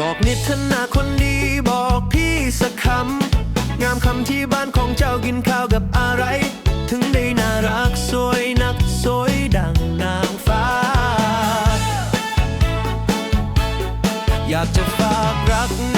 บอกนิดทนาคนดีบอกพี่สักคำ งามคำที่บ้านของเจ้ากินข้าวกับอะไร ถึงได้น่ารักสวยนักสวยดังนางฟ้า อยากจะฝากรักนะ